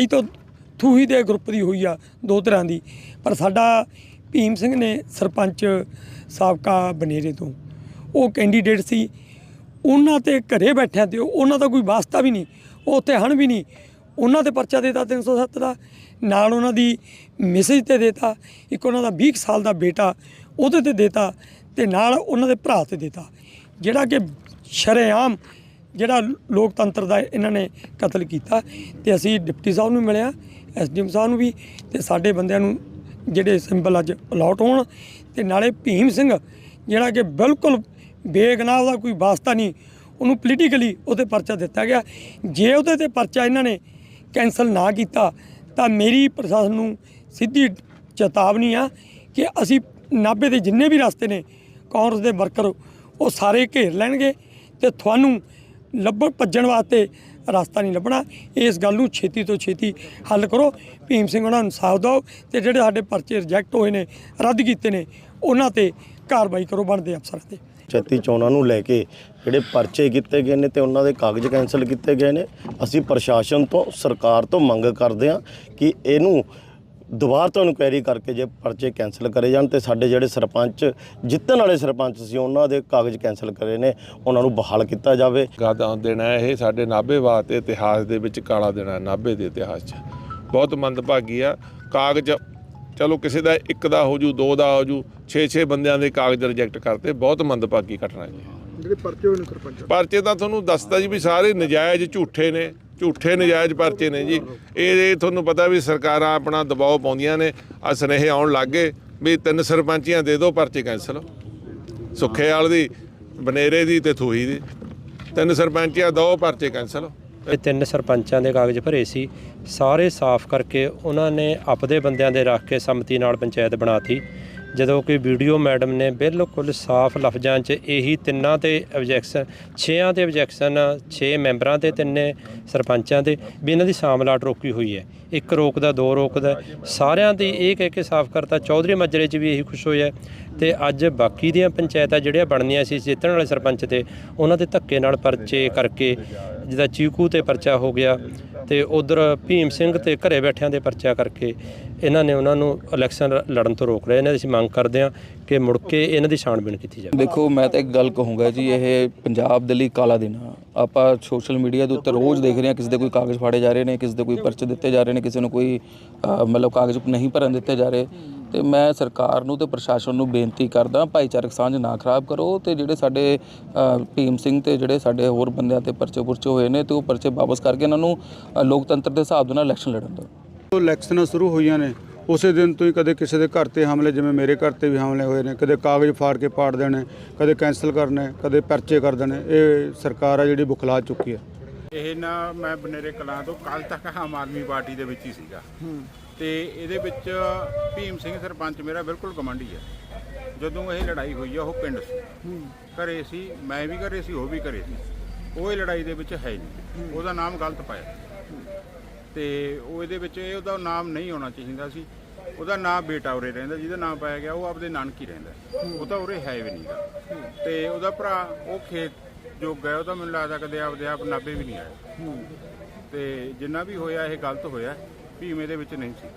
ਇਹ ਤਾਂ ਥੂਹੀ ਦੇ ਗਰੁੱਪ ਦੀ ਹੋਈ ਆ, ਦੋ ਤਰ੍ਹਾਂ ਦੀ। ਪਰ ਸਾਡਾ ਭੀਮ ਸਿੰਘ ਨੇ ਸਰਪੰਚ ਸਾਬਕਾ ਬਨੇਰੇ ਤੋਂ। ਉਹ ਕੈਂਡੀਡੇਟ ਸੀ। ਉਹਨਾਂ ਤੇ ਘਰੇ ਬੈਠਿਆਂ ਤੇ ਉਹਨਾਂ ਦਾ ਕੋਈ ਵਾਸਤਾ ਵੀ ਨਹੀਂ, ਉਹ ਉੱਥੇ ਹਣ ਵੀ ਨਹੀਂ। ਉਹਨਾਂ ਤੇ ਪਰਚਾ ਦੇਤਾ 307 ਦਾ, ਨਾਲ ਉਹਨਾਂ ਦੀ ਮੈਸੇਜ ਤੇ ਦੇਤਾ। ਇੱਕ ਉਹਨਾਂ ਦਾ 20 ਸਾਲ ਦਾ ਬੇਟਾ ਉਹਦੇ ਤੇ ਦੇਤਾ ਤੇ ਨਾਲ ਉਹਨਾਂ ਦੇ ਭਰਾ ਤੇ ਦੇਤਾ। ਜਿਹੜਾ ਕਿ ਸ਼ਰੇਆਮ ਜਿਹੜਾ ਲੋਕਤੰਤਰ ਦਾ ਇਹਨਾਂ ਨੇ ਕਤਲ ਕੀਤਾ ਤੇ ਅਸੀਂ ਡਿਪਟੀ ਸਾਹਿਬ ਨੂੰ ਮਿਲਿਆ ਐਸਡੀਐਮ ਸਾਹਿਬ ਨੂੰ ਵੀ ਤੇ ਸਾਡੇ ਬੰਦਿਆਂ ਨੂੰ ਜਿਹੜੇ ਸਿੰਬਲ ਅੱਜ ਅਲਾਟ ਹੋਣ ਤੇ ਨਾਲੇ ਭੀਮ ਸਿੰਘ ਜਿਹੜਾ ਕਿ ਬਿਲਕੁਲ ਬੇਗਨਾਹ ਦਾ ਕੋਈ ਵਾਸਤਾ ਨਹੀਂ, ਉਹਨੂੰ ਪੋਲੀਟੀਕਲੀ ਉਹਤੇ ਪਰਚਾ ਦਿੱਤਾ ਗਿਆ। ਜੇ ਉਹਦੇ ਤੇ ਪਰਚਾ ਇਹਨਾਂ ਨੇ ਕੈਨਸਲ ਨਾ ਕੀਤਾ ਤਾਂ ਮੇਰੀ ਪ੍ਰਸ਼ਾਸਨ ਨੂੰ ਸਿੱਧੀ ਚੇਤਾਵਨੀ ਆ ਕਿ ਅਸੀਂ ਨਾਭੇ ਦੇ ਜਿੰਨੇ ਵੀ ਰਸਤੇ ਨੇ ਕਾਂਗਰਸ ਦੇ ਵਰਕਰ ਉਹ ਸਾਰੇ ਘੇਰ ਲੈਣਗੇ ਤੇ ਤੁਹਾਨੂੰ ਲੱਭਣ, ਭੱਜਣ ਵਾਸਤੇ ਰਸਤਾ ਨਹੀਂ ਲੱਭਣਾ। ਇਸ ਗੱਲ ਨੂੰ ਛੇਤੀ ਤੋਂ ਛੇਤੀ ਹੱਲ ਕਰੋ। ਭੀਮ ਸਿੰਘ ਉਹਨਾਂ ਨੂੰ ਇਨਸਾਫ ਦਿਓ ਤੇ ਜਿਹੜੇ ਸਾਡੇ ਪਰਚੇ ਰਿਜੈਕਟ ਹੋਏ ਨੇ, ਰੱਦ ਕੀਤੇ ਨੇ, ਉਹਨਾਂ ਤੇ ਕਾਰਵਾਈ ਕਰੋ, ਬਣਦੇ ਅਫਸਰਾਂ ਤੇ। ਪੰਚਾਇਤੀ ਚੋਣਾਂ ਨੂੰ ਲੈ ਕੇ ਜਿਹੜੇ ਪਰਚੇ ਕੀਤੇ ਗਏ ਨੇ ਤੇ ਉਹਨਾਂ ਦੇ ਕਾਗਜ਼ ਕੈਂਸਲ ਕੀਤੇ ਗਏ ਨੇ। ਅਸੀਂ ਪ੍ਰਸ਼ਾਸਨ ਤੋਂ, ਸਰਕਾਰ ਤੋਂ ਮੰਗ ਕਰਦੇ ਹਾਂ ਕਿ ਇਹਨੂੰ ਦੁਬਾਰਾ ਤੋਂ ਇਨਕੁਆਇਰੀ ਕਰਕੇ ਜੇ ਪਰਚੇ ਕੈਂਸਲ ਕਰੇ ਜਾਣ ਤੇ ਸਾਡੇ ਜਿਹੜੇ ਸਰਪੰਚ ਜਿੱਤਣ ਵਾਲੇ ਸਰਪੰਚ ਸੀ ਉਹਨਾਂ ਦੇ ਕਾਗਜ਼ ਕੈਂਸਲ ਕਰੇ ਨੇ ਉਹਨਾਂ ਨੂੰ ਬਹਾਲ ਕੀਤਾ ਜਾਵੇ। ਗਾਦਾ ਦਿਨ ਹੈ ਇਹ ਸਾਡੇ ਨਾਭੇ ਵਾਸਤੇ ਇਤਿਹਾਸ ਦੇ ਵਿੱਚ ਕਾਲਾ ਦਿਨ ਹੈ ਨਾਭੇ ਦੇ ਇਤਿਹਾਸ 'ਚ। ਬਹੁਤ ਮੰਦਭਾਗੀ ਆ। ਕਾਗਜ਼ ਚਲੋ ਕਿਸੇ ਦਾ ਇੱਕ ਦਾ ਹੋ ਜੂ ਦੋ ਦਾ ਹੋ ਜੂ 6-6 ਬੰਦਿਆਂ ਦੇ ਕਾਗਜ਼ ਰਿਜੈਕਟ ਕਰਤੇ ਬਹੁਤ ਮੰਦਭਾਗੀ ਘਟਨਾ ਜੀ। ਜਿਹੜੇ ਪਰਚੇ ਹੋਏ ਨੇ ਸਰਪੰਚ। ਪਰਚੇ ਤਾਂ ਤੁਹਾਨੂੰ ਦੱਸਤਾ ਜੀ ਵੀ ਸਾਰੇ ਨਜਾਇਜ਼ ਝੂਠੇ ਨੇ। ਝੂਠੇ ਨਜਾਇਜ਼ ਪਰਚੇ ਨੇ ਜੀ। ਇਹ ਤੁਹਾਨੂੰ ਪਤਾ ਵੀ ਸਰਕਾਰਾਂ ਆਪਣਾ ਦਬਾਅ ਪਾਉਂਦੀਆਂ ਨੇ। ਆ ਸੁਨੇਹੇ ਆਉਣ ਲੱਗੇ ਵੀ ਤਿੰਨ ਸਰਪੰਚੀਆਂ ਦੇ ਦਿਓ ਪਰਚੇ ਕੈਂਸਲ। ਸੁੱਖੇਵਾਲ ਦੀ, ਬਨੇਰੇ ਦੀ ਤੇ ਥੂਹੀ ਦੀ। ਤਿੰਨ ਸਰਪੰਚੀਆਂ, ਦੋ ਪਰਚੇ ਕੈਂਸਲ। ਇਹ ਤਿੰਨ ਸਰਪੰਚਾਂ ਦੇ ਕਾਗਜ਼ ਭਰੇ ਸੀ। ਸਾਰੇ ਸਾਫ਼ ਕਰਕੇ ਉਹਨਾਂ ਨੇ ਆਪਦੇ ਬੰਦਿਆਂ ਦੇ ਰੱਖ ਕੇ ਸੰਮਤੀ ਨਾਲ ਪੰਚਾਇਤ ਬਣਾਤੀ। ਜਦੋਂ ਕਿ ਵੀਡੀਓ ਮੈਡਮ ਨੇ ਬਿਲਕੁਲ ਸਾਫ਼ ਲਫ਼ਜ਼ਾਂ 'ਚ ਇਹੀ ਤਿੰਨਾਂ ਤੇ ਆਬਜੈਕਸ਼ਨ ਛੇਆਂ ਤੇ ਆਬਜੈਕਸ਼ਨ ਛੇ ਮੈਂਬਰਾਂ ਤੇ ਤਿੰਨੇ ਸਰਪੰਚਾਂ ਤੇ ਵੀ ਇਹਨਾਂ ਦੀ ਸਾਮਲਾਟ ਰੋਕੀ ਹੋਈ ਹੈ। ਇੱਕ ਰੋਕਦਾ, ਦੋ ਰੋਕਦਾ, ਸਾਰਿਆਂ ਦੀ ਇਹ ਕਹਿ ਕੇ ਸਾਫ਼ ਕਰਤਾ, ਚੌਧਰੀ ਮੱਜਰੇ 'ਚ ਵੀ ਇਹੀ ਖੁਸ਼ ਹੋਇਆ ਤੇ ਅੱਜ ਬਾਕੀ ਦੀਆਂ ਪੰਚਾਇਤਾਂ ਜਿਹੜੀਆਂ ਬਣਨੀਆਂ ਸੀ, ਜਿੱਤਣ ਵਾਲੇ ਸਰਪੰਚ ਤੇ, ਉਹਨਾਂ ਦੇ ਧੱਕੇ ਨਾਲ ਪਰਚੇ ਕਰਕੇ ਜਿਹਦਾ ਚੀਕੂ ਤੇ ਪਰਚਾ ਹੋ ਗਿਆ ਤੇ ਉਧਰ ਭੀਮ ਸਿੰਘ ਤੇ ਘਰੇ ਬੈਠਿਆਂ ਦੇ ਪਰਚਾ ਕਰਕੇ ਇਹਨਾਂ ਨੇ ਉਹਨਾਂ ਨੂੰ ਇਲੈਕਸ਼ਨ ਲੜਨ ਤੋਂ ਰੋਕ ਲਿਆ। ਇਹਨਾਂ ਦੀ ਅਸੀਂ ਮੰਗ ਕਰਦੇ ਹਾਂ ਕਿ ਮੁੜ ਕੇ ਇਹਨਾਂ ਦੀ ਛਾਣਬੀਣ ਕੀਤੀ ਜਾਵੇ। ਦੇਖੋ, ਮੈਂ ਤਾਂ ਇੱਕ ਗੱਲ ਕਹੂੰਗਾ ਜੀ, ਇਹ ਪੰਜਾਬ ਦੇ ਲਈ ਕਾਲਾ ਦਿਨ ਆ। ਆਪਾਂ ਸੋਸ਼ਲ ਮੀਡੀਆ ਦੇ ਉੱਤੇ ਰੋਜ਼ ਦੇਖ ਰਹੇ ਹਾਂ, ਕਿਸੇ ਦੇ ਕੋਈ ਕਾਗਜ਼ ਫਾੜੇ ਜਾ ਰਹੇ ਨੇ, ਕਿਸੇ ਦੇ ਕੋਈ ਪਰਚੇ ਦਿੱਤੇ ਜਾ ਰਹੇ ਨੇ, ਕਿਸੇ ਨੂੰ ਕੋਈ ਮਤਲਬ ਕਾਗਜ਼ ਨਹੀਂ ਭਰਨ ਦਿੱਤੇ ਜਾ ਰਹੇ। ਤੇ ਮੈਂ ਸਰਕਾਰ ਨੂੰ ਤੇ ਪ੍ਰਸ਼ਾਸਨ ਨੂੰ ਬੇਨਤੀ ਕਰਦਾ ਭਾਈਚਾਰਕ ਸਾਂਝ ਨਾ ਖਰਾਬ ਕਰੋ ਤੇ ਜਿਹੜੇ ਸਾਡੇ ਭੀਮ ਸਿੰਘ ਤੇ ਜਿਹੜੇ ਸਾਡੇ ਹੋਰ ਬੰਦਿਆਂ ਤੇ ਪਰਚੇ ਪੁਰਚੇ ਹੋਏ ਨੇ ਤੇ ਉਹ ਪਰਚੇ ਵਾਪਸ ਕਰਕੇ ਇਹਨਾਂ ਨੂੰ ਲੋਕਤੰਤਰ ਦੇ ਹਿਸਾਬ ਦੇ ਨਾਲ ਇਲੈਕਸ਼ਨ ਲੜਨ ਦਿਓ। ਇਲੈਕਸ਼ਨਾਂ ਸ਼ੁਰੂ ਹੋਈਆਂ ਨੇ ਉਸੇ ਦਿਨ ਤੋਂ ਹੀ ਕਦੇ ਕਿਸੇ ਦੇ ਘਰ ਤੇ ਹਮਲੇ ਜਿਵੇਂ ਮੇਰੇ ਘਰ ਤੇ ਵੀ ਹਮਲੇ ਹੋਏ ਨੇ ਕਦੇ ਕਾਗਜ਼ ਫਾੜ ਕੇ ਪਾੜ ਦੇਣੇ ਕਦੇ ਕੈਂਸਲ ਕਰਨੇ ਕਦੇ ਪਰਚੇ ਕਰ ਦੇਣੇ ਇਹ ਸਰਕਾਰ ਆ ਜਿਹੜੀ ਬੁਖਲਾ ਚੁੱਕੀ ਹੈ। ਇਹ ਨਾ ਮੈਂ ਬਨੇਰੇ ਕਲਾਂ ਤੋਂ ਕੱਲ ਤੱਕ ਆਮ ਆਦਮੀ ਪਾਰਟੀ ਦੇ ਵਿੱਚ ਹੀ ਸੀਗਾ। ਤੇ ਇਹਦੇ ਵਿੱਚ ਭੀਮ ਸਿੰਘ ਸਰਪੰਚ ਮੇਰਾ ਬਿਲਕੁਲ ਕਮਾਂਡੀ ਹੈ ਜਦੋਂ ਇਹ ਲੜਾਈ ਹੋਈ ਆ, ਉਹ ਪਿੰਡ ਸੀ। ਘਰੇ ਸੀ, ਮੈਂ ਵੀ ਘਰੇ ਸੀ, ਉਹ ਵੀ ਘਰੇ ਸੀ। ਉਹ ਇਹ ਲੜਾਈ ਦੇ ਵਿੱਚ ਹੈ ਨਹੀਂ। ਉਹਦਾ ਨਾਮ ਗਲਤ ਪਾਇਆ। ਤੇ ਉਹ ਇਹਦੇ ਵਿੱਚ ਇਹ ਉਹਦਾ ਨਾਮ ਨਹੀਂ ਹੋਣਾ ਚਾਹੀਦਾ ਸੀ। ਉਹਦਾ ਨਾਮ ਬੇਟਾ ਉਰੇ ਰਹਿੰਦਾ, ਜਿਹਦਾ ਨਾਮ ਪਾਇਆ ਗਿਆ, ਉਹ ਆਪਦੇ ਨਾਨਕੀ ਰਹਿੰਦਾ। ਉਹ ਤਾਂ ਉਰੇ ਹੈ ਵੀ ਨਹੀਂਗਾ। ਤੇ ਉਹਦਾ ਭਰਾ, ਉਹ ਖੇਤ ਜੋਗ ਹੈ ਉਹ ਤਾਂ ਮੈਨੂੰ ਲੱਗਦਾ ਕਦੇ ਆਪਦੇ ਆਪ ਨਾਭੇ ਵੀ ਨਹੀਂ ਆਇਆ। ਤੇ ਜਿੰਨਾ ਵੀ ਹੋਇਆ, ਇਹ ਗਲਤ ਹੋਇਆ। ਭੀਮ ਇਹਦੇ ਵਿੱਚ ਨਹੀਂ ਸੀ।